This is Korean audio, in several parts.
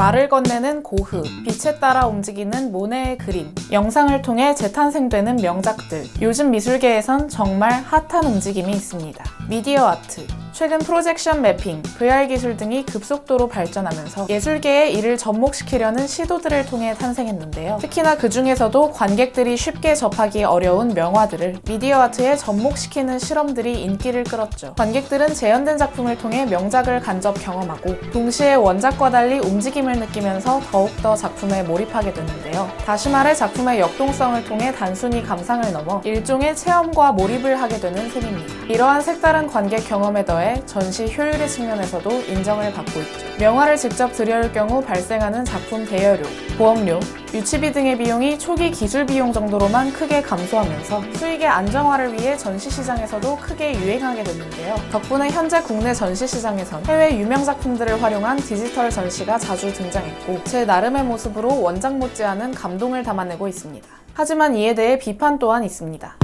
말을 건네는 고흐, 빛에 따라 움직이는 모네의 그림, 영상을 통해 재탄생되는 명작들. 요즘 미술계에선 정말 핫한 움직임이 있습니다. 미디어 아트. 최근 프로젝션 매핑, VR 기술 등이 급속도로 발전하면서 예술계의 이를 접목시키려는 시도들을 통해 탄생했는데요. 특히나 그 중에서도 관객들이 쉽게 접하기 어려운 명화들을 미디어 아트에 접목시키는 실험들이 인기를 끌었죠. 관객들은 재현된 작품을 통해 명작을 간접 경험하고 동시에 원작과 달리 움직임을 느끼면서 더욱더 작품에 몰입하게 되는데요. 다시 말해 작품의 역동성을 통해 단순히 감상을 넘어 일종의 체험과 몰입을 하게 되는 셈입니다. 이러한 색다른 관객 경험에 더해 전시 효율의 측면에서도 인정을 받고 있죠. 명화를 직접 들여올 경우 발생하는 작품 대여료, 보험료, 유치비 등의 비용이 초기 기술 비용 정도로만 크게 감소하면서 수익의 안정화를 위해 전시 시장에서도 크게 유행하게 됐는데요. 덕분에 현재 국내 전시 시장에선 해외 유명 작품들을 활용한 디지털 전시가 자주 등장했고 제 나름의 모습으로 원작 못지않은 감동을 담아내고 있습니다. 하지만 이에 대해 비판 또한 있습니다.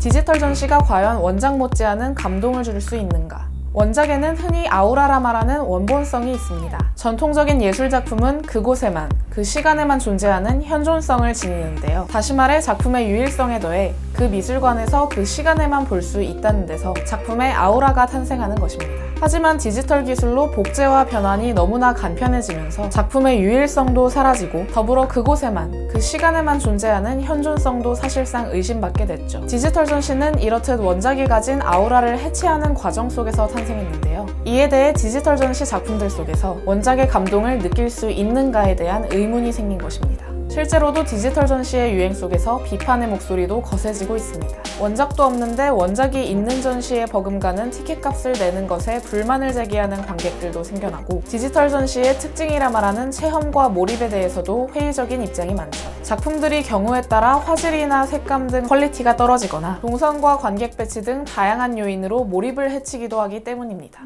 디지털 전시가 과연 원작 못지않은 감동을 줄 수 있는가? 원작에는 흔히 아우라라 말하는 원본성이 있습니다. 전통적인 예술 작품은 그곳에만, 그 시간에만 존재하는 현존성을 지니는데요. 다시 말해 작품의 유일성에 더해 그 미술관에서 그 시간에만 볼 수 있다는 데서 작품의 아우라가 탄생하는 것입니다. 하지만 디지털 기술로 복제와 변환이 너무나 간편해지면서 작품의 유일성도 사라지고 더불어 그곳에만, 그 시간에만 존재하는 현존성도 사실상 의심받게 됐죠. 디지털 전시는 이렇듯 원작이 가진 아우라를 해체하는 과정 속에서 탄생했는데요. 이에 대해 디지털 전시 작품들 속에서 원작의 감동을 느낄 수 있는가에 대한 의문이 생긴 것입니다. 실제로도 디지털 전시의 유행 속에서 비판의 목소리도 거세지고 있습니다. 원작도 없는데 원작이 있는 전시에 버금가는 티켓값을 내는 것에 불만을 제기하는 관객들도 생겨나고 디지털 전시의 특징이라 말하는 체험과 몰입에 대해서도 회의적인 입장이 많죠. 작품들이 경우에 따라 화질이나 색감 등 퀄리티가 떨어지거나 동선과 관객 배치 등 다양한 요인으로 몰입을 해치기도 하기 때문입니다.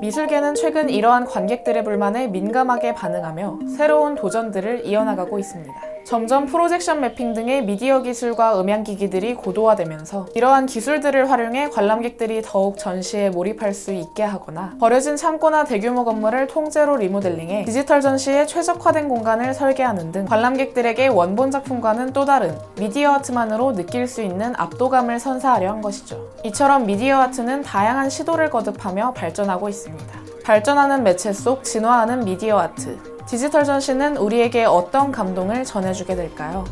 미술계는 최근 이러한 관객들의 불만에 민감하게 반응하며 새로운 도전들을 이어나가고 있습니다. 점점 프로젝션 매핑 등의 미디어 기술과 음향 기기들이 고도화되면서 이러한 기술들을 활용해 관람객들이 더욱 전시에 몰입할 수 있게 하거나 버려진 창고나 대규모 건물을 통째로 리모델링해 디지털 전시에 최적화된 공간을 설계하는 등 관람객들에게 원본 작품과는 또 다른 미디어 아트만으로 느낄 수 있는 압도감을 선사하려 한 것이죠. 이처럼 미디어 아트는 다양한 시도를 거듭하며 발전하고 있습니다. 발전하는 매체 속 진화하는 미디어 아트. 디지털 전시는 우리에게 어떤 감동을 전해주게 될까요?